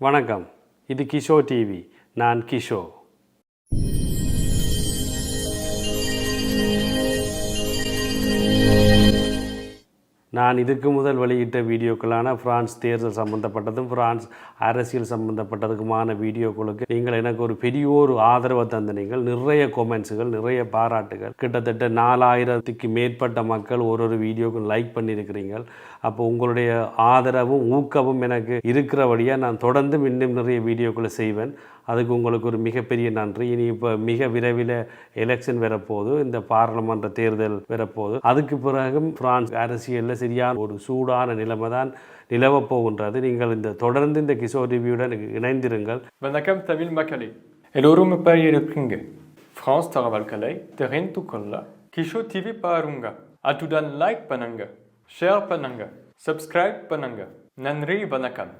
வணக்கம். இது கிஷோ டிவி. நான் கிஷோ நான் இதுக்கு முதல் வெளியிட்ட வீடியோக்களான பிரான்ஸ் தேர்தல் சம்பந்தப்பட்டதும் பிரான்ஸ் அரசியல் சம்பந்தப்பட்டதுக்குமான வீடியோக்களுக்கு நீங்கள் எனக்கு ஒரு பெரிய ஒரு ஆதரவை தந்த நீங்கள் நிறைய கொமெண்ட்ஸுகள் நிறைய பாராட்டுகள். கிட்டத்தட்ட நாலாயிரத்துக்கு மேற்பட்ட மக்கள் ஒரு ஒரு வீடியோக்கும் லைக் பண்ணியிருக்கிறீங்கள் அப்போ உங்களுடைய ஆதரவும் ஊக்கமும் எனக்கு இருக்கிறபடியாக நான் தொடர்ந்து இன்னும் நிறைய வீடியோக்களை செய்வேன். அதுக்கு உங்களுக்கு ஒரு மிகப்பெரிய நன்றி. இனி இப்போ மிக விரைவில் எலெக்ஷன் வரப்போகுது. இந்த பாராளுமன்ற தேர்தல் வரப்போகுது. அதுக்கு பிறகும் பிரான்ஸ் அரசியலில் சரியான ஒரு சூடான நிலைமை தான் நிலவப் போகின்றது. நீங்கள் இந்த தொடர்ந்து இந்த கிஷோர் ரிவ்யூடன் இணைந்திருங்கள். வணக்கம் தமிழ் மக்களே. எல்லோரும் எப்படி இருக்கீங்க. ஃப்ரான்ஸ் தகவல்களை தெரிந்து கொள்ள கிஷோ டிவி பாருங்க. அத்துடன் லைக் பண்ணுங்க ஷேர் பண்ணுங்க சப்ஸ்கிரைப் பண்ணுங்க. நன்றி வணக்கம்.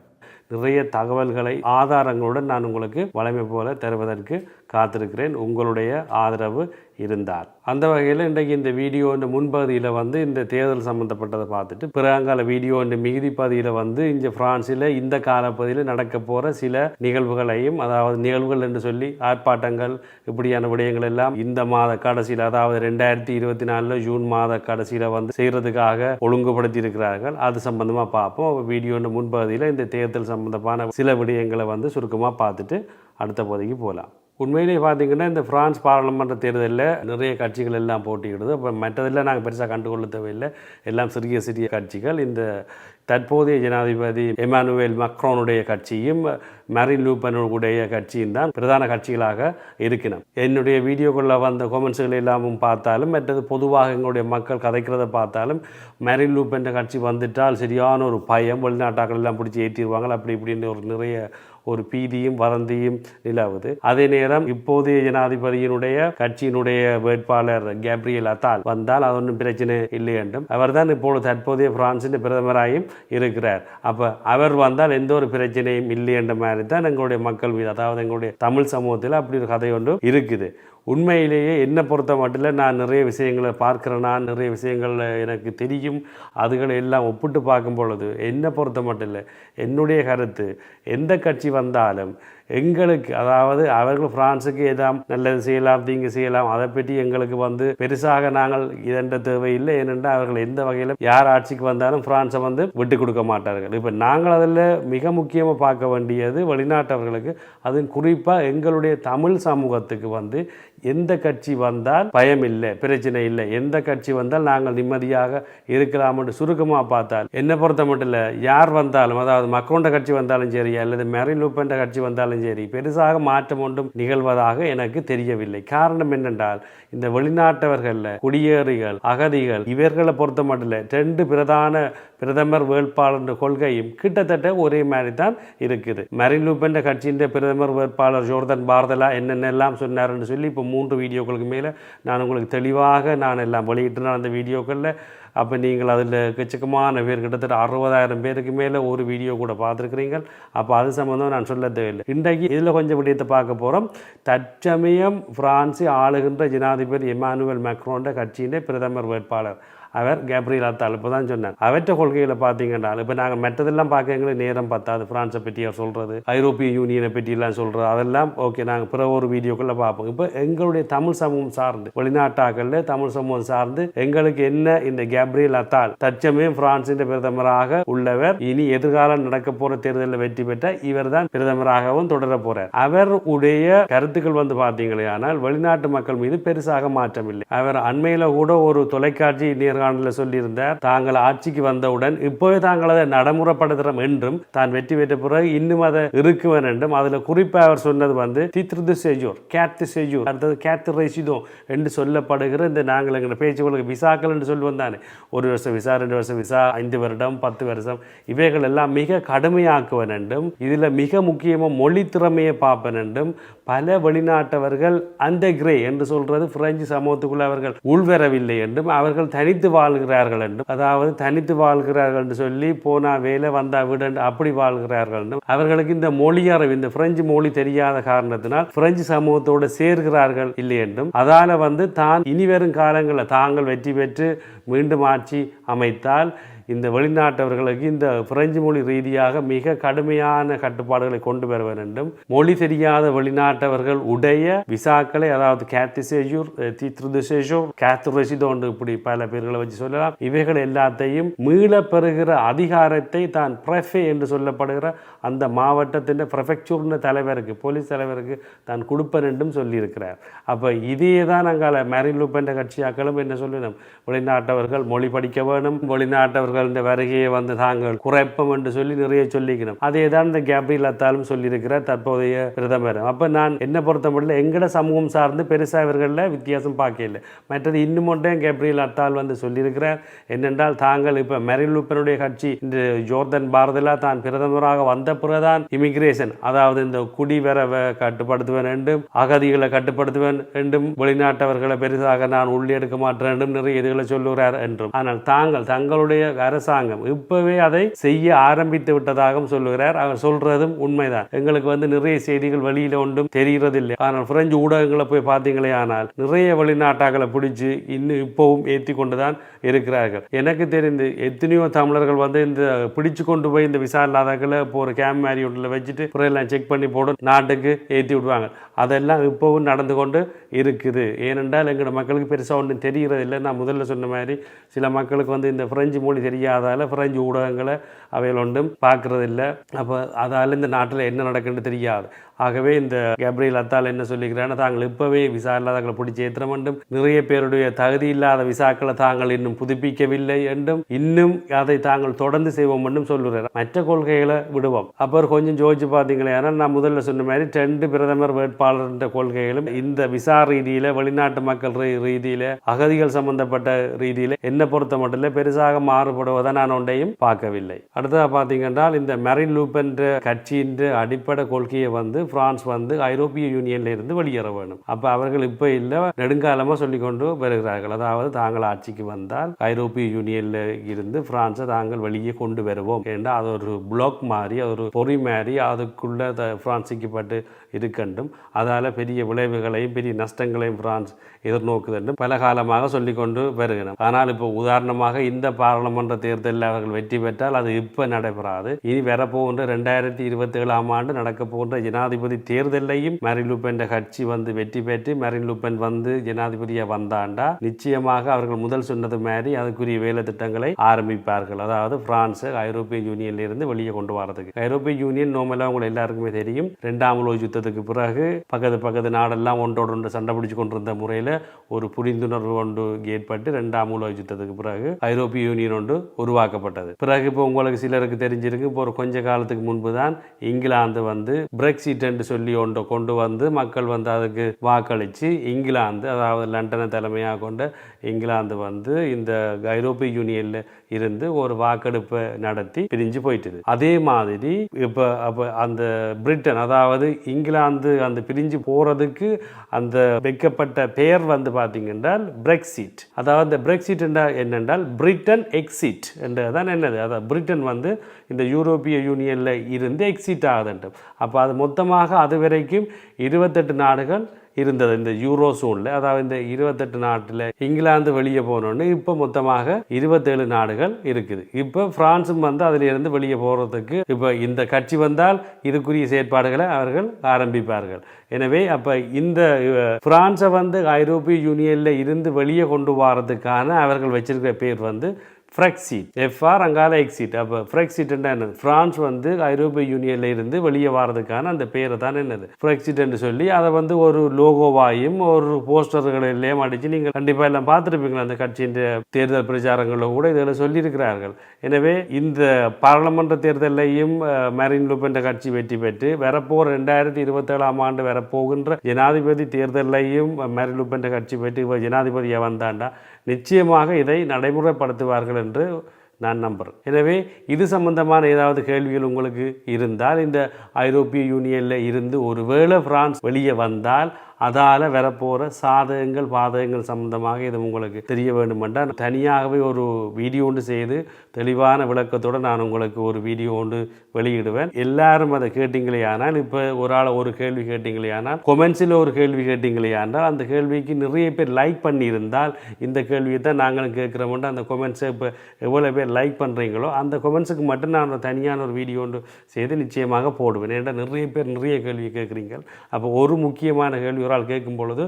நிறைய தகவல்களை ஆதாரங்களுடன் நான் உங்களுக்கு வளமை போல தருவதற்கு காத்திருக்கிறேன். உங்களுடைய ஆதரவு இருந்தார். அந்த வகையில் இன்றைக்கு இந்த வீடியோ இந்த முன்பகுதியில் வந்து இந்த தேர்தல் சம்மந்தப்பட்டதை பார்த்துட்டு பிறகால வீடியோ இந்த மிகுதி பகுதியில் வந்து இங்கே பிரான்ஸில் இந்த காலப்பகுதியில் நடக்க போகிற சில நிகழ்வுகளையும் அதாவது நிகழ்வுகள் என்று சொல்லி ஆர்ப்பாட்டங்கள் இப்படியான விடயங்கள் எல்லாம் இந்த மாத கடைசியில் அதாவது ரெண்டாயிரத்தி இருபத்தி நாலில் ஜூன் மாத கடைசியில் வந்து செய்கிறதுக்காக ஒழுங்குபடுத்தி இருக்கிறார்கள் அது சம்பந்தமாக பார்ப்போம். வீடியோன்ற முன்பகுதியில் இந்த தேர்தல் சம்பந்தமான சில விடயங்களை வந்து சுருக்கமாக பார்த்துட்டு அடுத்த பகுதிக்கு போகலாம். உண்மையிலேயே பார்த்தீங்கன்னா இந்த ஃப்ரான்ஸ் பாராளுமன்ற தேர்தலில் நிறைய கட்சிகள் எல்லாம் போட்டியிடுது. அப்போ மற்றதெல்லாம் நாங்கள் பெருசாக கண்டுகொள்ள தேவையில்லை. எல்லாம் சிறிய சிறிய கட்சிகள். இந்த தற்போதைய ஜனாதிபதி எமானுவேல் மக்ரோனுடைய கட்சியும் மரின் லூப்பனுடைய கட்சியும் தான் பிரதான கட்சிகளாக இருக்கணும் என்னுடைய வீடியோக்குள்ளே வந்த கொமெண்ட்ஸுகள் எல்லாமும் பார்த்தாலும் மற்றது பொதுவாக எங்களுடைய மக்கள் கதைக்கிறத பார்த்தாலும் மரின் லூப்பன் கட்சி வந்துட்டால் சரியான ஒரு பயம் வெளிநாட்டாக்கள் எல்லாம் பிடிச்சி ஏற்றிடுவாங்க அப்படி இப்படின்னு ஒரு நிறைய ஒரு பீதியும் வதந்தியும் நிலவுது. அதே நேரம் இப்போதைய ஜனாதிபதியினுடைய கட்சியினுடைய வேட்பாளர் கேப்ரியல் அத்தால் வந்தால் அது ஒன்றும் பிரச்சனை இல்லை என்றும் அவர்தான் இப்பொழுது தற்போதைய பிரான்சின் பிரதமராயும் இருக்கிறார். அப்போ அவர் வந்தால் எந்த ஒரு பிரச்சனையும் இல்லை என்ற மாதிரி தான் எங்களுடைய மக்கள் மீது அதாவது எங்களுடைய தமிழ் சமூகத்தில் அப்படி ஒரு கதை ஒன்று இருக்குது. உண்மையிலேயே என்னை பொறுத்த மட்டும் நான் நிறைய விஷயங்களை பார்க்குறேன்னா நிறைய விஷயங்கள் எனக்கு தெரியும். அதுகளை எல்லாம் ஒப்பிட்டு பார்க்கும் பொழுது என்னை பொறுத்த மட்டும் இல்லை என்னுடைய கருத்து எந்த கட்சி வந்தாலும் எங்களுக்கு அதாவது அவர்கள் பிரான்ஸுக்கு எதாம் நல்லது செய்யலாம் தீங்கு செய்யலாம் அதை பற்றி எங்களுக்கு வந்து பெருசாக நாங்கள் இதென்ற தேவையில்லை ஏனென்றால் அவர்கள் எந்த வகையிலும் யார் ஆட்சிக்கு வந்தாலும் பிரான்ஸை வந்து விட்டு கொடுக்க மாட்டார்கள். இப்போ நாங்கள் அதில் மிக முக்கியமாக பார்க்க வேண்டியது வெளிநாட்டவர்களுக்கு அது குறிப்பாக எங்களுடைய தமிழ் சமூகத்துக்கு வந்து எந்த கட்சி வந்தால் பயம் இல்லை பிரச்சனை இல்லை. எந்த கட்சி வந்தால் நாங்கள் நிம்மதியாக இருக்கலாம் என்று சுருக்கமாக பார்த்தால் என்னை பொறுத்த மட்டும் இல்லை யார் வந்தாலும் அதாவது மக்கோண்ட கட்சி வந்தாலும் சரி அல்லது மெரின் லூப்பென்ற கட்சி வந்தாலும் சரி பெருசாக மாற்றம் ஒன்றும் நிகழ்வதாக எனக்கு தெரியவில்லை. காரணம் என்னென்றால் இந்த வெளிநாட்டவர்களில் குடியேறிகள் அகதிகள் இவர்களை பொறுத்த மட்டும் இல்லை ரெண்டு பிரதான பிரதமர் வேட்பாளர் கொள்கையும் கிட்டத்தட்ட ஒரே மாதிரி தான் இருக்குது. மரின் லூப்பென்ற கட்சியின் பிரதமர் வேட்பாளர் ஜோர்தன் பாரதலா என்னென்னலாம் சொன்னார்னு சொல்லி இப்போ மூன்று வீடியோக்களுக்கு மேலே நான் உங்களுக்கு தெளிவாக நான் எல்லாம் வெளியிட்டு அந்த வீடியோக்களில். அப்போ நீங்கள் அதில் எக்கச்சக்கமான பேர் கிட்டத்தட்ட அறுபதாயிரம் பேருக்கு மேலே ஒரு வீடியோ கூட பார்த்துருக்குறீங்க அப்போ அது சம்மந்தம் நான் சொல்ல தேவையில்லை இன்றைக்கு இதில் கொஞ்சம் விடயத்தை பார்க்க போகிறோம் தற்சமயம் பிரான்ஸை ஆளுகின்ற ஜனாதிபதி எமானுவல் மேக்ரோன்ற கட்சியின் பிரதமர் வேட்பாளர். அவர் கேப்ரியல் அத்தால் இப்போ தான் சொன்னார் அவற்ற கொள்கையில் பார்த்தீங்கன்னா இப்போ நாங்கள் மற்றதெல்லாம் பார்க்க எங்களுக்கு நேரம் பத்தாது. ஃப்ரான்ஸை பற்றி அவர் சொல்கிறது ஐரோப்பிய யூனியனை பற்றியெல்லாம் சொல்கிறது அதெல்லாம் ஓகே நாங்கள் பிற ஒரு வீடியோக்குள்ளே பார்ப்போம் இப்போ எங்களுடைய தமிழ் சமூகம் சார்ந்து வெளிநாட்டாக்களில் தமிழ் சமூகம் சார்ந்து எங்களுக்கு என்ன இந்த கேப்ரியல் அத்தால் தற்சமயம் பிரான்சின் பிரதமராக உள்ளவர் இனி எதிர்காலம் நடக்க போகிற தேர்தலில் வெற்றி பெற்ற இவர் தான் பிரதமராகவும் தொடர போகிறார் அவர் உடைய கருத்துக்கள் வந்து பார்த்தீங்களே ஆனால் வெளிநாட்டு மக்கள் மீது பெருசாக மாற்றம் இல்லை அவர் அண்மையில் கூட ஒரு தொலைக்காட்சி நேர்காணலில் சொல்லியிருந்தார். தாங்கள் ஆட்சிக்கு வந்தவுடன் இப்போவே தாங்கள் அதை நடைமுறைப்படுத்துகிறோம் என்றும் தான் வெற்றி பெற்ற பிறகு இன்னும் அதை இருக்குவன் என்றும் அதில் குறிப்பாக அவர் சொன்னது வந்து தித்ருது செஜூர் கேத்து செஜூர் அடுத்தது கேத்து ரைசிதோ என்று சொல்லப்படுகிற இந்த நாங்கள் எங்கள் பேச்சுகளுக்கு விசாக்கள் என்று சொல்லுவோம் தானே. ஒரு வருஷம் விசா ரெண்டு வருஷம் விசா ஐந்து வருடம் பத்து வருஷம் இவைகள் எல்லாம் மிக கடுமையாக்குவன் என்றும் இதில் மிக முக்கியமாக மொழி திறமையை பார்ப்பன் என்றும் பல வெளிநாட்டவர்கள் அந்த கிரே என்று சொல்றது பிரெஞ்சு சமூகத்துக்குள்ள அவர்கள் உள்வரவில்லை என்றும் அவர்கள் தனித்து வாழ்கிறார்கள் என்றும் அதாவது தனித்து வாழ்கிறார்கள் என்று சொல்லி போனா வேலை வந்தா வீடு அப்படி வாழ்கிறார்கள் என்றும் அவர்களுக்கு இந்த மொழி அறிவு இந்த பிரெஞ்சு மொழி தெரியாத காரணத்தினால் பிரெஞ்சு சமூகத்தோடு சேர்கிறார்கள் இல்லை என்றும் அதால வந்து தான் இனி வரும் காலங்களில் தாங்கள் வெற்றி பெற்று மீண்டும் ஆட்சி அமைத்தால் இந்த வெளிநாட்டவர்களுக்கு இந்த பிரெஞ்சு மொழி ரீதியாக மிக கடுமையான கட்டுப்பாடுகளை கொண்டு வர வேண்டும். மொழி தெரியாத வெளிநாட்டவர்கள் உடைய விசாக்களை அதாவது கேத்திசேஜூர் தித்ருதிசேஜூர் கேத்துரசிதோண்டு இப்படி பல பேர்களை வச்சு சொல்லலாம். இவைகள் எல்லாத்தையும் மீள பெறுகிற அதிகாரத்தை தான் பிரஃபே என்று சொல்லப்படுகிற அந்த மாவட்டத்தின் ப்ரெஃபெக்சூர்ன தலைவருக்கு போலீஸ் தலைவருக்கு தான் கொடுப்பேன் என்றும் சொல்லியிருக்கிறார். அப்போ இதே தான் நாங்கள் மேரின் லூப்பென்ற கட்சியாக்களும் என்ன சொல்லணும் வெளிநாட்டவர்கள் மொழி படிக்க வேணும். வெளிநாட்டவர்கள் வருகையை வந்து தாங்கள் குறைப்போம் என்று சொல்லி நிறைய சொல்லிக்கணும். அதே தான் இந்த கேப்ரியல் அத்தாலும் சொல்லியிருக்கிறார் தற்போதைய பிரதமர். அப்போ நான் என்ன பொறுத்த முடியல எங்கட சமூகம் சார்ந்து பெருசாக இவர்களில் வித்தியாசம் பார்க்கல மற்றது இன்னும் ஒன்றையும் கேப்ரியல் அத்தால் வந்து சொல்லியிருக்கிறார். என்னென்றால் தாங்கள் இப்போ மெரின் லூப்பனுடைய கட்சி இந்த ஜோர்தன் பாரதிலா தான் பிரதமராக வந்த பிறகுதான் இமிகிரேஷன் அதாவது இந்த குடிவரவை கட்டுப்படுத்துவேன் என்றும் அகதிகளை கட்டுப்படுத்துவேன் என்றும் வெளிநாட்டவர்களை பெரிதாக நான் உள்ளெடுக்க மாட்டேன் என்றும் நிறைய இதுகளை சொல்லுகிறார் என்றும். ஆனால் தாங்கள் தங்களுடைய அரசாங்கம். இப்பவே அதை செய்ய ஆரம்பித்து விட்டதாகவும் சொல்லுகிறார். அவர் சொல்றதும் உண்மைதான். எங்களுக்கு வந்து நிறைய செய்திகள் வெளியில ஒன்றும் தெரிகிறதில்லை. ஆனால் பிரெஞ்சு ஊடகங்களை போய் பார்த்தீங்களே ஆனால் நிறைய வெளிநாட்டாக்களை பிடிச்சு இன்னும் இப்பவும் ஏற்றி கொண்டுதான் இருக்கிறார்கள். எனக்கு தெரிந்து எத்தனையோ தமிழர்கள் வந்து இந்த பிடிச்சு கொண்டு போய் இந்த விசா இல்லாதவர்களை இப்போ ஒரு கேம் மாதிரி ஒன்றில் வச்சுட்டு எல்லாம் செக் பண்ணி போடும் நாட்டுக்கு ஏற்றி விடுவாங்க. அதெல்லாம் இப்போவும் நடந்து கொண்டு இருக்குது. ஏனென்றால் எங்களோட மக்களுக்கு பெருசாக ஒன்றும் தெரிகிறது இல்லை. நான் முதல்ல சொன்ன மாதிரி சில மக்களுக்கு வந்து இந்த ஃப்ரெஞ்சு மொழி தெரியாதால் ஃப்ரெஞ்சு ஊடகங்களை அவைகள் ஒன்றும் பார்க்குறதில்ல. அப்போ அதால் இந்த நாட்டில் என்ன நடக்குன்னு தெரியாது. ஆகவே இந்த கேப்ரியல் அத்தால் என்ன சொல்லிக்கிறாங்கன்னா தாங்கள் இப்போவே விசா இல்லாதவர்களை பிடிச்சி ஏற்ற வேண்டும் நிறைய பேருடைய தகுதி இல்லாத விசாக்களை தாங்கள் இன்னும் புதுப்பிக்கவில்லை என்றும் இன்னும் அதை தாங்கள் தொடர்ந்து செய்வோம் என்றும் சொல்லுகிறார். மற்ற கொள்கைகளை விடுவோம். அப்புறம் கொஞ்சம் ஜோதிச்சு பார்த்தீங்களே ஆனால் நான் முதல்ல சொன்ன மாதிரி ரெண்டு பிரதமர் வேட்பாளர் கொள்கைகளும் இந்த விசா ரீதியில் வெளிநாட்டு மக்கள் ரீ- அகதிகள் சம்பந்தப்பட்ட ரீதியில் என்ன பொறுத்த மட்டும் இல்லை பெருசாக மாறுபடுவதை நான் ஒன்றையும் பார்க்கவில்லை. அடுத்ததாக பார்த்தீங்கன்னா இந்த மெரின் லூப் என்ற கட்சியின் அடிப்படை கொள்கையை வந்து பிரான்ஸ் வந்து ஐரோப்பிய யூனியன்ல இருந்து வெளியேற வேணும். அப்போ அவர்கள் இப்போ இல்லை நெடுங்காலமாக சொல்லி கொண்டு வருகிறார்கள். அதாவது தாங்கள் ஆட்சிக்கு வந்தால் ஐரோப்பிய யூனியன்ல இருந்து பிரான்ஸை தாங்கள் வெளியே கொண்டு வருவோம் ஏன்னா அது ஒரு பிளாக் மாதிரி அது ஒரு பொறி மாதிரி அதுக்குள்ள த- பிரான்சிக்கப்பட்டு இருக்கண்டும். அதால் பெரிய விளைவுகளையும் பெரிய நஷ்டங்களையும் பிரான்ஸ் எதிர்நோக்குது பல காலமாக சொல்லிக்கொண்டு வருகிறோம் ஆனால் இப்போ உதாரணமாக இந்த பாராளுமன்ற தேர்தலில் அவர்கள் வெற்றி பெற்றால் அது இப்போ நடைபெறாது. இனி வரப்போகின்ற ரெண்டாயிரத்தி இருபத்தி ஏழாம் ஆண்டு நடக்க போகின்ற ஜனாதிபதி தேர்தலையும் மேரின் லூப்பென் கட்சி வந்து வெற்றி பெற்று மேரின் லூபென் வந்து ஜனாதிபதியாக வந்தாண்டா? நிச்சயமாக அவர்கள் முதல் சொன்னது மாதிரி அதுக்குரிய வேலை திட்டங்களை ஆரம்பிப்பார்கள். அதாவது பிரான்ஸ் ஐரோப்பிய யூனியன்ல இருந்து வெளியே கொண்டு வரதுக்கு ஐரோப்பிய யூனியன் நோமலாக உங்களுக்கு எல்லாருக்குமே தெரியும். ரெண்டாம் உலக யுத்தத்துக்கு பிறகு பக்கத்து பக்கத்து நாடெல்லாம் ஒன்றோடு ஒன்று சண்டை பிடிச்சு கொண்டிருந்த முறையில் ஒரு புரிந்துணர்வு ஒன்று ஏற்பட்டு ரெண்டாம் உலக யுத்தத்துக்கு பிறகு ஐரோப்பிய யூனியன் ஒன்று உருவாக்கப்பட்டது. பிறகு இப்போ உங்களுக்கு சிலருக்கு தெரிஞ்சிருக்கு. இப்போ ஒரு கொஞ்ச காலத்துக்கு முன்பு தான் இங்கிலாந்து வந்து பிரெக்சிட் என்று சொல்லி ஒன்று கொண்டு வந்து மக்கள் வந்து அதுக்கு வாக்களித்து இங்கிலாந்து அதாவது லண்டனை தலைமையாக கொண்ட இங்கிலாந்து வந்து இந்த ஐரோப்பிய யூனியனில் இருந்து ஒரு வாக்கெடுப்பை நடத்தி பிரிஞ்சு போயிட்டுது. அதே மாதிரி இப்போ அப்போ அந்த பிரிட்டன் அதாவது இங்கிலாந்து அந்த பிரிஞ்சு போகிறதுக்கு அந்த வைக்கப்பட்ட பெயர் வந்து பார்த்தீங்கன்றால் பிரெக்சிட் அதாவது இந்த பிரெக்சிட் என்றால் என்னென்றால் பிரிட்டன் எக்ஸிட் என்றதான் என்னது. அதாவது பிரிட்டன் வந்து இந்த யூரோப்பிய யூனியனில் இருந்து எக்ஸிட் ஆகுதுன்ட்டு. அப்போ அது மொத்தமாக அது வரைக்கும் இருபத்தெட்டு நாடுகள் இருந்தது. இந்த யூரோ சோனில் அதாவது இந்த இருபத்தெட்டு நாட்டில் இங்கிலாந்து வெளியே போனோன்னு இப்போ மொத்தமாக இருபத்தேழு நாடுகள் இருக்குது. இப்போ பிரான்ஸும் வந்து அதிலிருந்து வெளியே போகிறதுக்கு இப்போ இந்த கட்சி வந்தால் இதுக்குரிய செயற்பாடுகளை அவர்கள் ஆரம்பிப்பார்கள். எனவே அப்போ இந்த பிரான்ஸை வந்து ஐரோப்பிய யூனியனில் இருந்து வெளியே கொண்டு வரதுக்கான அவர்கள் வச்சிருக்கிற பேர் வந்து ஃப்ரெக்சிட் எஃப்ஆர் அங்கால எக்ஸிட் அப்போ ஃப்ரெக்சிட்னா என்னது? ஃப்ரான்ஸ் வந்து ஐரோப்பிய யூனியனில் இருந்து வெளியே வர்றதுக்கான அந்த பேரை தான் என்னது? ஃப்ரெக்சிட் என்று சொல்லி அதை வந்து ஒரு லோகோவாயும் ஒரு போஸ்டர்களிலேயும் அடித்து நீங்கள் கண்டிப்பாக எல்லாம் பார்த்துருப்பீங்களா? அந்த கட்சியின் தேர்தல் பிரச்சாரங்களில் கூட இதில் சொல்லியிருக்கிறார்கள். எனவே இந்த பாராளுமன்ற தேர்தலையும் மெரின் லுபென்ற கட்சி வெற்றி பெற்று வரப்போகிற ரெண்டாயிரத்தி இருபத்தேழாம் ஆண்டு வரப்போகின்ற ஜனாதிபதி தேர்தலையும் மெரின் லுபென்ற கட்சி வெற்றி பெற்று ஜனாதிபதியாக வந்தாண்டா? நிச்சயமாக இதை நடைமுறைப்படுத்துவார்கள் என்று நான் நம்புகிறேன் எனவே இது சம்பந்தமான ஏதாவது கேள்விகள் உங்களுக்கு இருந்தால் இந்த ஐரோப்பிய யூனியனில் இருந்து ஒருவேளை பிரான்ஸ் வெளியே வந்தால் அதால் வரப்போகிற சாதகங்கள் பாதகங்கள் சம்பந்தமாக இது உங்களுக்கு தெரிய வேண்டுமென்றால் தனியாகவே ஒரு வீடியோ ஒன்று செய்து தெளிவான விளக்கத்தோடு நான் உங்களுக்கு ஒரு வீடியோ ஒன்று வெளியிடுவேன். எல்லாரும் அதை கேட்டீங்களே ஆனால் இப்போ ஒரு ஆள் ஒரு கேள்வி கேட்டீங்களே ஆனால் கொமெண்ட்ஸில் ஒரு கேள்வி கேட்டீங்களே ஆனால் அந்த கேள்விக்கு நிறைய பேர் லைக் பண்ணியிருந்தால் இந்த கேள்வியை தான் நாங்களும் கேட்குறோம்ட்டு அந்த கொமெண்ட்ஸை இப்போ எவ்வளோ பேர் லைக் பண்ணுறீங்களோ அந்த கொமெண்ட்ஸுக்கு மட்டும் நான் தனியான ஒரு வீடியோ ஒன்று செய்து நிச்சயமாக போடுவேன். ஏன்னா நிறைய பேர் நிறைய கேள்வி கேட்குறீங்க. அப்போ ஒரு முக்கியமான கேள்வி ஒரு ஆள் கேட்கும் பொழுது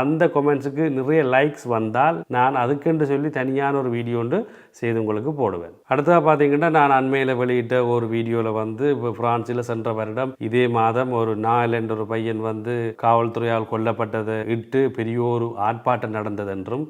அந்த கொமெண்ட்ஸுக்கு நிறைய லைக்ஸ் வந்தால் நான் அதுக்கென்று சொல்லி தனியான ஒரு வீடியோ ஒன்று செய்து உங்களுக்கு போடுவேன். அடுத்ததாக பார்த்தீங்கன்னா நான் அண்மையில் வெளியிட்ட ஒரு வீடியோவில் வந்து இப்போ பிரான்சில் சென்ற வருடம் இதே மாதம் ஒரு நாள் என்ற ஒரு பையன் வந்து காவல்துறையால் கொல்லப்பட்டதை இட்டு பெரிய ஒரு ஆர்ப்பாட்டம் நடந்தது என்றும்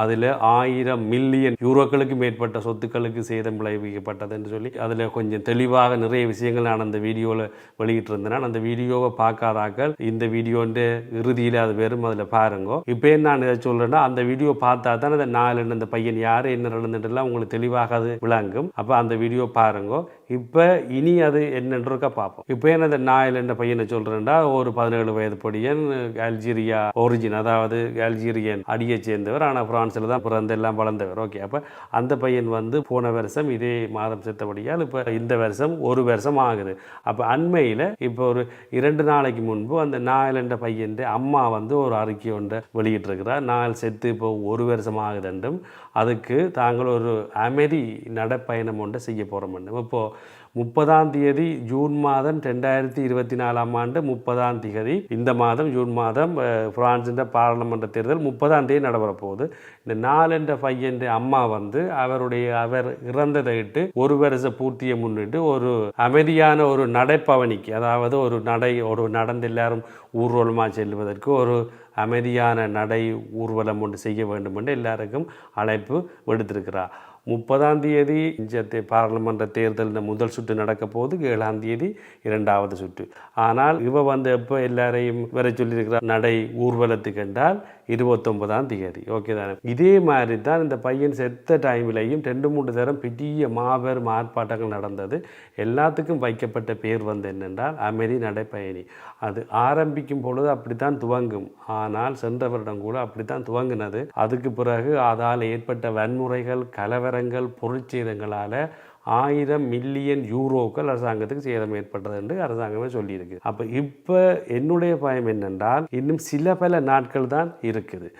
அதில் ஆயிரம் மில்லியன் யூரோக்களுக்கு மேற்பட்ட சொத்துக்களுக்கு சேதம் விளைவிக்கப்பட்டது என்று சொல்லி அதில் கொஞ்சம் தெளிவாக நிறைய விஷயங்கள் நான் அந்த வீடியோவில் வெளியிட்டிருந்தேன். அந்த வீடியோவை பார்க்காதாக்கள் இந்த வீடியோன்ற இறுதியில் அது வெறும் அதில் பாருங்க. இப்போ என்ன நான் இதை சொல்கிறேன்னா அந்த வீடியோ பார்த்தா தான் அந்த நாலு அந்த பையன் யார் என்ன நடந்துட்டுலாம் உங்களுக்கு தெளிவாக அது விளங்கும். அப்போ அந்த வீடியோ பாருங்க. இப்போ இனி அது என்னன்றக்கா பார்ப்போம். இப்போ என்ன அந்த நாயில் என்ற பையனை சொல்கிறேன்டா ஒரு பதினேழு வயது பொடியன் அல்ஜீரியா ஒரிஜின் அதாவது அல்ஜீரியன் அடியை சேர்ந்தவர் ஆனால் ஃப்ரான்ஸில் தான் பிறந்து எல்லாம் வளர்ந்தவர். ஓகே அப்போ அந்த பையன் வந்து போன வருஷம் இதே மாதம் செத்தபடியால் இப்போ இந்த வருஷம் ஒரு வருஷம் ஆகுது. அப்போ அண்மையில் இப்போ ஒரு இரண்டு நாளைக்கு முன்பு அந்த நாயல் என்ற பையன் அம்மா வந்து ஒரு அறிக்கை ஒன்றை வெளியிட்டிருக்கிறார் நாள் செத்து இப்போ ஒரு வருஷம் ஆகுதுன்றும் அதுக்கு தாங்கள் ஒரு அமைதி நடைப்பயணம் ஒன்றை செய்ய போகிறோம் இப்போது முப்பதாம் தேதி ஜூன் மாதம் ரெண்டாயிரத்தி இருபத்தி நாலாம் ஆண்டு முப்பதாம் தேதி இந்த மாதம் ஜூன் மாதம் பிரான்சின் பாராளுமன்ற தேர்தல் முப்பதாம் தேதி நடைபெற போகுது. இந்த நாலென்ற பையன் அம்மா வந்து அவருடைய அவர் இறந்ததை இட்டு ஒரு வருஷ பூர்த்தியை முன்னிட்டு ஒரு அமைதியான ஒரு நடைப்பவனிக்கு அதாவது ஒரு நடை ஒரு நடந்து எல்லாரும் ஊர்வலமாக செல்வதற்கு ஒரு அமைதியான நடை ஊர்வலம் ஒன்று செய்ய வேண்டும் என்று எல்லாருக்கும் அழைப்பு விடுத்திருக்கிறார். முப்பதாம் தேதி இஞ்சத்தை பாராளுமன்ற தேர்தல் முதல் சுற்று நடக்க போது ஏழாம் தேதி இரண்டாவது சுற்று. ஆனால் இவ வந்து எப்போ எல்லாரையும் வர சொல்லியிருக்கிறார் நடை ஊர்வலத்துக்கு என்றால் இருபத்தொன்பதாம் தேதி. ஓகே தானே? இதே மாதிரி தான் இந்த பையன் செத்த டைம்லையும் ரெண்டு மூன்று தரம் பெரிய மாபெரும் ஆர்ப்பாட்டங்கள் நடந்தது. எல்லாத்துக்கும் வைக்கப்பட்ட பேர் வந்து என்னென்றால் அமைதி நடைப்பயணி. அது ஆரம்பிக்கும் பொழுது அப்படித்தான் துவங்கும். ஆனால் சென்ற வருடம் கூட அப்படித்தான் துவங்கினது. அதுக்கு பிறகு அதால் ஏற்பட்ட வன்முறைகள் கலவரங்கள் பொருட்சேதங்களால் ஆயிரம் மில்லியன் யூரோக்கள் அரசாங்கத்துக்கு சேதம் ஏற்பட்டது என்று அரசாங்கமே சொல்லியிருக்கு. அப்போ இப்போ என்னுடைய பயம் என்னென்றால் இன்னும் சில பல நாட்கள் தான் இருக்குது.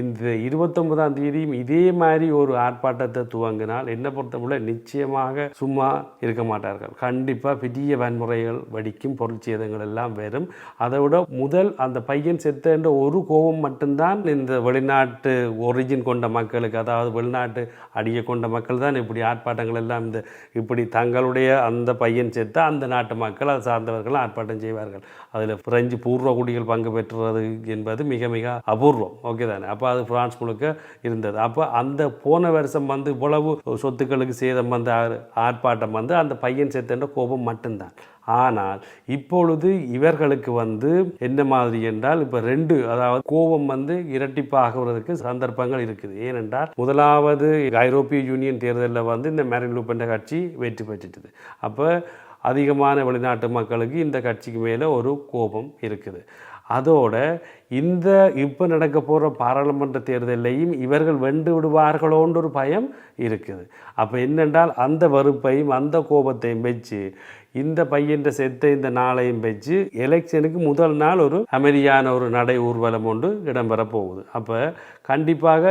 இந்த இருபத்தொன்பதாம் தேதியும் இதே மாதிரி ஒரு ஆர்ப்பாட்டத்தை துவங்கினால் என்னை பொறுத்தவரை நிச்சயமாக சும்மா இருக்க மாட்டார்கள். கண்டிப்பாக பெரிய வன்முறைகள் வடிக்கும் பொருட்சேதங்கள் எல்லாம் வரும். அதை விட முதல் அந்த பையன் செத்த என்ற ஒரு கோபம் மட்டும்தான் இந்த வெளிநாட்டு ஒரிஜின் கொண்ட மக்களுக்கு அதாவது வெளிநாட்டு அடியை கொண்ட மக்கள் தான் இப்படி ஆர்ப்பாட்டங்கள் எல்லாம் இந்த இப்படி தங்களுடைய அந்த பையன் செத்த அந்த நாட்டு மக்கள் அதை சார்ந்தவர்கள் ஆர்ப்பாட்டம் செய்வார்கள். அதில் பிரெஞ்சு பூர்வ குடிகள் பங்கு பெற்றுவது என்பது மிக மிக அபூர்வம். ஓகே தானே? அப்போ அது ஃப்ரான்ஸ் முழுக்க இருந்தது. அப்போ அந்த போன வருஷம் வந்து இவ்வளவு சொத்துக்களுக்கு சேதம் வந்த ஆர்ப்பாட்டம் வந்து அந்த பையன் செத்தன்ற கோபம் மட்டும்தான். ஆனால் இப்பொழுது இவர்களுக்கு வந்து என்ன மாதிரி என்றால் இப்போ ரெண்டு அதாவது கோபம் வந்து இரட்டிப்பாகிறதுக்கு சந்தர்ப்பங்கள் இருக்குது. ஏனென்றால் முதலாவது ஐரோப்பிய யூனியன் தேர்தலில் வந்து இந்த மேரின் லூப்பென்ற கட்சி வெற்றி பெற்றுட்டது. அப்போ அதிகமான வெளிநாட்டு மக்களுக்கு இந்த கட்சிக்கு மேலே ஒரு கோபம் இருக்குது. அதோட இந்த இப்போ நடக்க போகிற பாராளுமன்ற தேர்தலையும் இவர்கள் வென்று விடுவார்களோன்ற ஒரு பயம் இருக்குது. அப்போ என்னென்றால் அந்த வெறுப்பையும் அந்த கோபத்தையும் வச்சு இந்த பையன் செத்த இந்த நாளையும் வச்சு எலெக்ஷனுக்கு முதல் நாள் ஒரு அமைதியான ஒரு நடை ஊர்வலம் ஒன்று இடம்பெற போகுது. அப்போ கண்டிப்பாக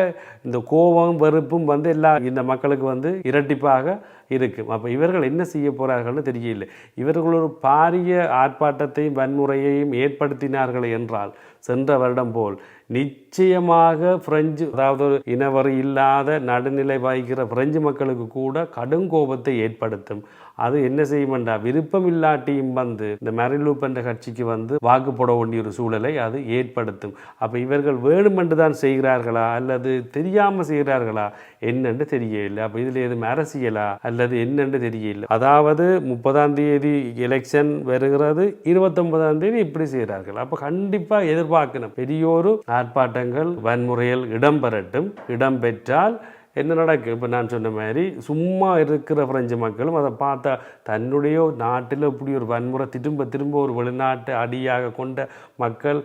இந்த கோபம் வெறுப்பும் வந்து எல்லா இந்த மக்களுக்கு வந்து இரட்டிப்பாக இருக்கும். அப்போ இவர்கள் என்ன செய்ய போகிறார்கள்னு தெரியல இவர்கள் ஒரு பாரிய ஆர்ப்பாட்டத்தையும் வன்முறையையும் ஏற்படுத்தினார்கள் என்றால் சென்ற வருடம் போல் நிச்சயமாக பிரெஞ்சு அதாவது ஒரு இனவரி இல்லாத நடுநிலை வகிக்கிற பிரெஞ்சு மக்களுக்கு கூட கடும் கோபத்தை ஏற்படுத்தும் அது என்ன செய்யுமெண்டா விருப்பம் இல்லாட்டியும் வந்து இந்த மெரிலூப் என்ற கட்சிக்கு வந்து வாக்கு போட வேண்டிய ஒரு சூழலை அது ஏற்படுத்தும். அப்போ இவர்கள் வேணுமென்று தான் செய்கிறார்களா? அல்லது தெரியாமல் செய்கிறார்களா? என்னென்று தெரியவில்லை. அப்போ இதில் எதுவும் அரசியலா? அல்லது என்னென்று தெரியல அதாவது முப்பதாம் தேதி எலெக்ஷன் வருகிறது. இருபத்தொன்பதாம் தேதி இப்படி செய்கிறார்கள். அப்போ கண்டிப்பாக எதிர்பார்க்கணும். பெரியோரு ஆர்ப்பாட்டங்கள் வன்முறைகள் இடம்பெறட்டும். இடம்பெற்றால் என்ன நடக்கும் இப்போ நான் சொன்ன மாதிரி சும்மா இருக்கிற பிரெஞ்சு மக்களும் அதை பார்த்தா தன்னுடைய நாட்டில் இப்படி ஒரு வன்முறை திரும்ப திரும்ப ஒரு வெளிநாட்டு அடியாக கொண்ட மக்கள்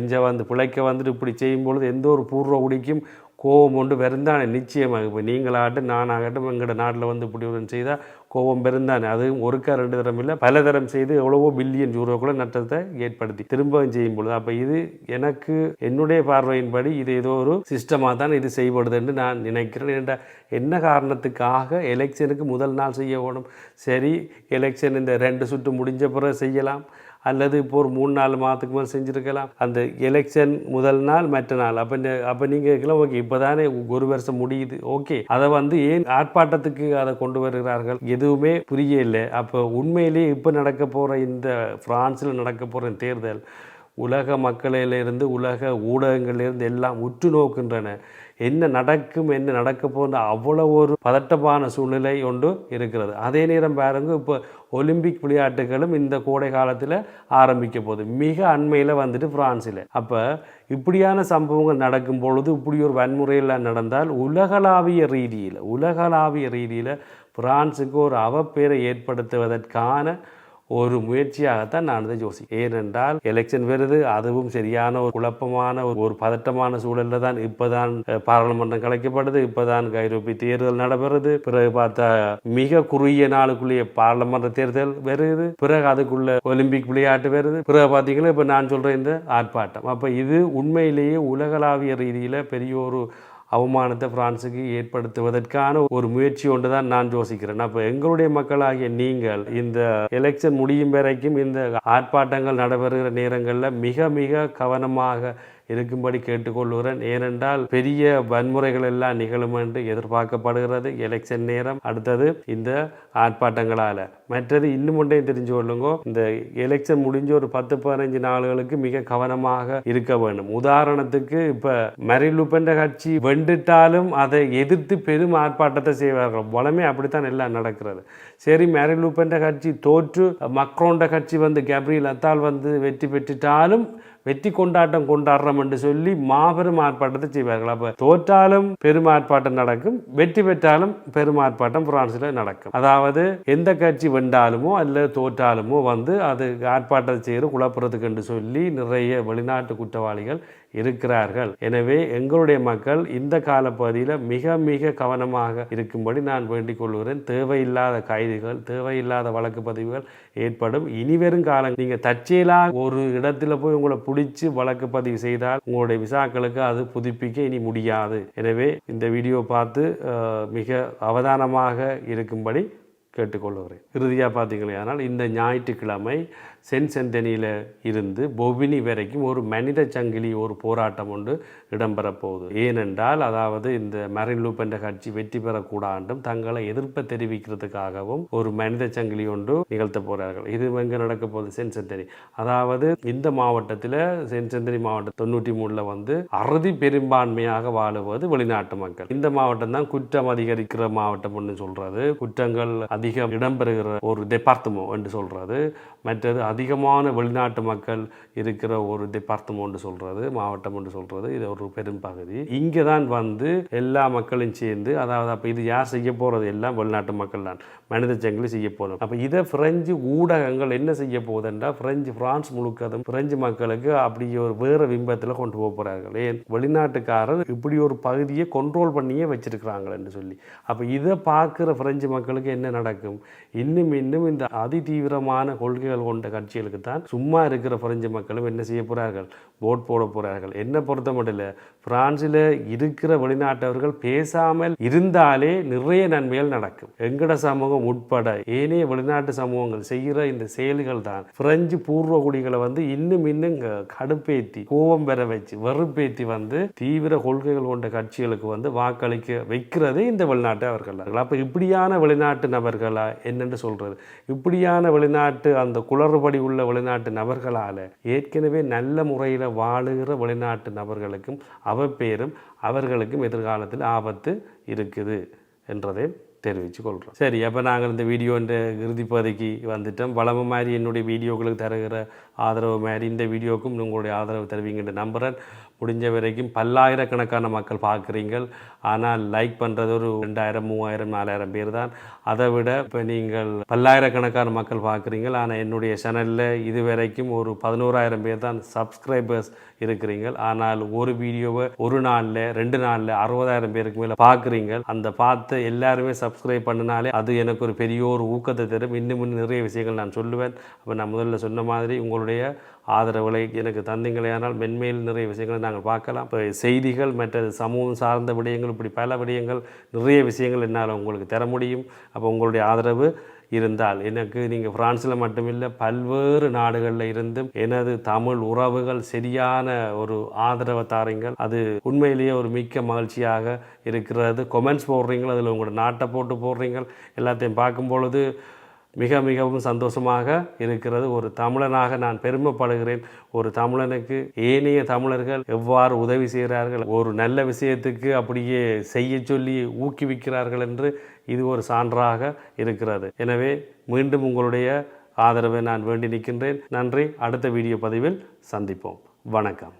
இங்கே வந்து பிழைக்க வந்துட்டு இப்படி செய்யும் பொழுது எந்த ஒரு பூர்வ குடிக்கும் கோபம் கொண்டு பெருந்தானே நிச்சயமாக. இப்போ நீங்களாகட்டும் நானாகட்டும் எங்களோட நாட்டில் வந்து இப்படி ஒன்று செய்தால் கோபம் பெருந்தானே? அதுவும் ஒருக்கா ரெண்டு தரம் இல்லை பல தரம் செய்து எவ்வளவோ பில்லியன் யூரோக்குள்ள நட்டத்தை ஏற்படுத்தி திரும்பவும் செய்யும் பொழுது. அப்போ இது எனக்கு என்னுடைய பார்வையின்படி இது ஏதோ ஒரு சிஸ்டமாக தான் இது செய்யப்படுதுன்னு நான் நினைக்கிறேன். என்ற என்ன காரணத்துக்காக எலெக்ஷனுக்கு முதல் நாள் செய்ய வேணும்? சரி எலெக்ஷன் இந்த ரெண்டு சுற்று முடிஞ்ச பிறகு செய்யலாம். அல்லது இப்போ ஒரு மூணு நாலு மாதத்துக்கு மேலே செஞ்சுருக்கலாம். அந்த எலெக்ஷன் முதல் நாள் மற்ற நாள். அப்போ அப்போ நீங்கள் இருக்கலாம் ஓகே இப்போ தானே ஒரு வருஷம் முடியுது. ஓகே. அதை வந்து ஏன் ஆர்ப்பாட்டத்துக்கு அதை கொண்டு வருகிறார்கள்? எதுவுமே புரியல அப்போ உண்மையிலேயே இப்போ நடக்க போகிற இந்த பிரான்ஸில் நடக்க போகிற தேர்தல் உலக மக்களிலிருந்து உலக ஊடகங்களிலிருந்து எல்லாம் உற்று நோக்கின்றன என்ன நடக்கும் என்ன நடக்க போன்ற அவ்வளோ ஒரு பதட்டமான சூழ்நிலை ஒன்று இருக்கிறது. அதே நேரம் பாருங்கள் இப்போ ஒலிம்பிக் விளையாட்டுகளும் இந்த கோடை காலத்தில் ஆரம்பிக்க போகுது. மிக அண்மையில் வந்துட்டு ஃப்ரான்ஸில் அப்போ இப்படியான சம்பவங்கள் நடக்கும் பொழுது இப்படி ஒரு வன்முறையில் நடந்தால் உலகளாவிய ரீதியில் உலகளாவிய ரீதியில் பிரான்ஸுக்கு ஒரு அவப்பேரை ஏற்படுத்துவதற்கான ஒரு முயற்சியாகத்தான் நான் இதை யோசிக்கிறேன். ஏனென்றால் எலெக்ஷன் வருது அதுவும் சரியான ஒரு குழப்பமான ஒரு ஒரு பதட்டமான சூழல்ல தான் இப்போதான் பாராளுமன்றம் கலைக்கப்படுது இப்போதான் ஐரோப்பிய தேர்தல் நடைபெறுது. பிறகு பார்த்தா மிக குறுகிய நாளுக்குள்ளேயே பாராளுமன்ற தேர்தல் வருது. பிறகு அதுக்குள்ள ஒலிம்பிக் விளையாட்டு வருது. பிறகு பார்த்தீங்கன்னா இப்போ நான் சொல்கிறேன் இந்த ஆர்ப்பாட்டம். அப்போ இது உண்மையிலேயே உலகளாவிய ரீதியில் பெரிய ஒரு அவமானத்தை பிரான்ஸுக்கு ஏற்படுத்துவதற்கான ஒரு முயற்சி ஒன்று தான் நான் யோசிக்கிறேன். அப்போ எங்களுடைய மக்களாகிய நீங்கள் இந்த எலெக்ஷன் முடியும் வரைக்கும் இந்த ஆர்ப்பாட்டங்கள் நடைபெறுகிற நேரங்களில் மிக மிக கவனமாக இருக்கும்படி கேட்டுக்கொள்கிறேன். ஏனென்றால் பெரிய வன்முறைகள் எல்லாம் நிகழும் என்று எதிர்பார்க்கப்படுகிறது. எலெக்ஷன் நேரம் அடுத்தது இந்த ஆர்ப்பாட்டங்களால். மற்றது இன்னும் ஒன்றையும் தெரிஞ்சு கொள்ளுங்க. இந்த எலெக்ஷன் முடிஞ்ச ஒரு பத்து பதினஞ்சு நாள்களுக்கு மிக கவனமாக இருக்க வேண்டும். உதாரணத்துக்கு இப்போ மரிலுப்பென்ற கட்சி வெண்டுட்டாலும் அதை எதிர்த்து பெரும் ஆர்ப்பாட்டத்தை செய்வார்கள். வளமே அப்படித்தான் எல்லாம் நடக்கிறது. சரி மரிலுப்பென்ற கட்சி தோற்று மக்ரோண்ட கட்சி வந்து கேப்ரியல் அத்தால் வந்து வெற்றி பெற்றுட்டாலும் வெற்றி கொண்டாட்டம் கொண்டாடுறோம் என்று சொல்லி மாபெரும் ஆர்ப்பாட்டத்தை செய்வார்கள். அப்போ தோற்றாலும் பெரும் ஆர்ப்பாட்டம் நடக்கும் வெற்றி பெற்றாலும் பெரும் ஆர்ப்பாட்டம் பிரான்ஸில் நடக்கும். அதாவது எந்த கட்சி வென்றாலுமோ அல்ல தோற்றாலுமோ வந்து அது ஆர்ப்பாட்டம் செய்து குழப்புறதுக்கு என்று சொல்லி நிறைய வெளிநாட்டு குற்றவாளிகள் இருக்கிறார்கள். எனவே எங்களுடைய மக்கள் இந்த காலப்பகுதியில் மிக மிக கவனமாக இருக்கும்படி நான் வேண்டிக் கொள்கிறேன். தேவையில்லாத கைதுகள் தேவையில்லாத வழக்கு பதிவுகள் ஏற்படும். இனிவரும் காலம் நீங்கள் தற்செயலாக ஒரு இடத்துல போய் உங்களை பிடிச்சி வழக்கு பதிவு செய்தால் உங்களுடைய விசாக்களுக்கு அது புதுப்பிக்க இனி முடியாது. எனவே இந்த வீடியோ பார்த்து மிக அவதானமாக இருக்கும்படி கேட்டுக்கொள்கிறேன். இறுதியாக பார்த்தீங்களேயானால் இந்த ஞாயிற்றுக்கிழமை சென் செந்தனியில் இருந்து பொவினி வரைக்கும் ஒரு மனித சங்கிலி ஒரு போராட்டம் ஒன்று இடம்பெறப்போகுது ஏனென்றால் அதாவது இந்த மரின் லூப் என்ற கட்சி வெற்றி பெறக்கூடாண்டும் தங்களை எதிர்ப்பை தெரிவிக்கிறதுக்காகவும் ஒரு மனித சங்கிலி ஒன்று நிகழ்த்த போகிறார்கள் இது எங்கே நடக்க போகுது? செந்தனி அதாவது இந்த மாவட்டத்தில் சென் செந்தனி மாவட்டம் தொண்ணூற்றி மூணில் வந்து அறுதி பெரும்பான்மையாக வாழுவது வெளிநாட்டு மக்கள். இந்த மாவட்டம் தான் குற்றம் அதிகரிக்கிற மாவட்டம் ஒன்று சொல்கிறது குற்றங்கள் அதிகம் இடம்பெறுகிற ஒரு டெபார்ட்மெண்ட் என்று சொல்கிறது மற்றது அதிகமான வெளிநாட்டு மக்கள் இருக்கிற ஒரு டிபார்ட்மெண்ட் ஒன்று சொல்கிறது மாவட்டம் ஒன்று சொல்கிறது இது ஒரு பெரும் பகுதி. இங்கே தான் வந்து எல்லா மக்களும் சேர்ந்து அதாவது அப்போ இது யார் செய்ய போகிறது எல்லாம் வெளிநாட்டு மக்கள் தான். மனித சங்கிலி செய்ய போதும். அப்போ இதை பிரெஞ்சு ஊடகங்கள் என்ன செய்ய போகுதுன்றா பிரெஞ்சு பிரான்ஸ் முழுக்கதும் பிரெஞ்சு மக்களுக்கு அப்படி ஒரு வேறு பிம்பத்தில் கொண்டு போக போகிறார்கள் ஏன்? வெளிநாட்டுக்காரர் இப்படி ஒரு பகுதியை கண்ட்ரோல் பண்ணியே வச்சிருக்கிறாங்களேன்னு சொல்லி. அப்போ இதை பார்க்குற பிரெஞ்சு மக்களுக்கு என்ன நடக்கும்? இன்னும் இன்னும் இந்த அதிதீவிரமான கொள்கைகள் கொண்ட கட்சிகளுக்கு தான் சும்மா இருக்கிற பிரெஞ்சு மக்களும் என்ன செய்ய போகிறார்கள் ஓட் போட போகிறார்கள் என்ன பொறுத்த மட்டும் இல்லை பிரான்சில் இருக்கிற வெளிநாட்டவர்கள் பேசாமல் இருந்தாலே நிறைய நன்மைகள் நடக்கும். எங்கட சமூகம் உட்பட ஏனைய வெளிநாட்டு சமூகங்கள் செய்கிற இந்த செயல்கள் தான் பிரெஞ்சு பூர்வ குடிகளை வந்து இன்னும் இன்னும் கடுப்பேத்தி கோபம் பெற வச்சு வெறுப்பேத்தி வந்து தீவிர கொள்கைகள் கொண்ட கட்சிகளுக்கு வந்து வாக்களிக்க வைக்கிறதே இந்த வெளிநாட்டு அவர்கள் அப்போ இப்படியான வெளிநாட்டு நபர்களா என்னென்று சொல்றது? இப்படியான வெளிநாட்டு அந்த குளறுபடி உள்ள வெளிநாட்டு நபர்களால் ஏற்கனவே நல்ல முறையில் வாழுகிற வெளிநாட்டு நபர்களுக்கும் அவப்பேரும் அவர்களுக்கும் எதிர்காலத்தில் ஆபத்து இருக்குது என்றதை தெரிவித்து கொள்கிறோம் சரி அப்போ நாங்கள் இந்த வீடியோன்ற இறுதிப்பகுதிக்கு வந்துட்டோம். வளம மாதிரி என்னுடைய வீடியோக்களுக்கு தருகிற ஆதரவு மாதிரி இந்த வீடியோக்கும் உங்களுடைய ஆதரவு தருவீங்கன்னு நம்புகிறேன் முடிஞ்ச வரைக்கும் பல்லாயிரக்கணக்கான மக்கள் பார்க்குறீங்கள் ஆனால் லைக் பண்ணுறது ஒரு ரெண்டாயிரம் மூவாயிரம் நாலாயிரம் பேர் தான். அதை விட இப்போ நீங்கள் பல்லாயிரக்கணக்கான மக்கள் பார்க்குறீங்கள் ஆனால் என்னுடைய சேனலில் இது வரைக்கும் ஒரு பதினோராயிரம் பேர் தான் சப்ஸ்கிரைபர்ஸ் இருக்கிறீங்கள் ஆனால் ஒரு வீடியோவை ஒரு நாளில் ரெண்டு நாளில் அறுபதாயிரம் பேருக்கு மேலே பார்க்குறீங்க அந்த பார்த்து எல்லாருமே சப்ஸ்கிரைப் பண்ணினாலே அது எனக்கு ஒரு பெரிய ஒரு ஊக்கத்தை தரும். இன்னும் இன்னும் நிறைய விஷயங்கள் நான் சொல்லுவேன். அப்போ நான் முதல்ல சொன்ன மாதிரி உங்களுடைய ஆதரவுகளை எனக்கு தந்தீங்களேயானால் மென்மேல் நிறைய விஷயங்களை நாங்கள் பார்க்கலாம். இப்போ செய்திகள் மற்றது சமூகம் சார்ந்த விடயங்கள் இப்படி பல விடயங்கள் நிறைய விஷயங்கள் என்னால் உங்களுக்கு தர முடியும். அப்போ உங்களுடைய ஆதரவு இருந்தால் எனக்கு நீங்கள் பிரான்ஸில் மட்டுமில்லை பல்வேறு நாடுகளில் இருந்தும் எனது தமிழ் உறவுகள் சரியான ஒரு ஆதரவை தாரீங்கள். அது உண்மையிலேயே ஒரு மிக்க மகிழ்ச்சியாக இருக்கிறது. கொமெண்ட்ஸ் போடுறீங்கள் அதில் உங்களோட நாட்டை போட்டு போடுறீங்கள். எல்லாத்தையும் பார்க்கும் பொழுது மிக மிகவும் சந்தோஷமாக இருக்கிறது. ஒரு தமிழனாக நான் பெருமைப்படுகிறேன். ஒரு தமிழனுக்கு ஏனைய தமிழர்கள் எவ்வாறு உதவி செய்கிறார்கள் ஒரு நல்ல விஷயத்துக்கு அப்படியே செய்ய சொல்லி ஊக்குவிக்கிறார்கள் என்று இது ஒரு சான்றாக இருக்கிறது. எனவே மீண்டும் உங்களுடைய ஆதரவை நான் வேண்டி நிற்கின்றேன். நன்றி. அடுத்த வீடியோ பதிவில் சந்திப்போம். வணக்கம்.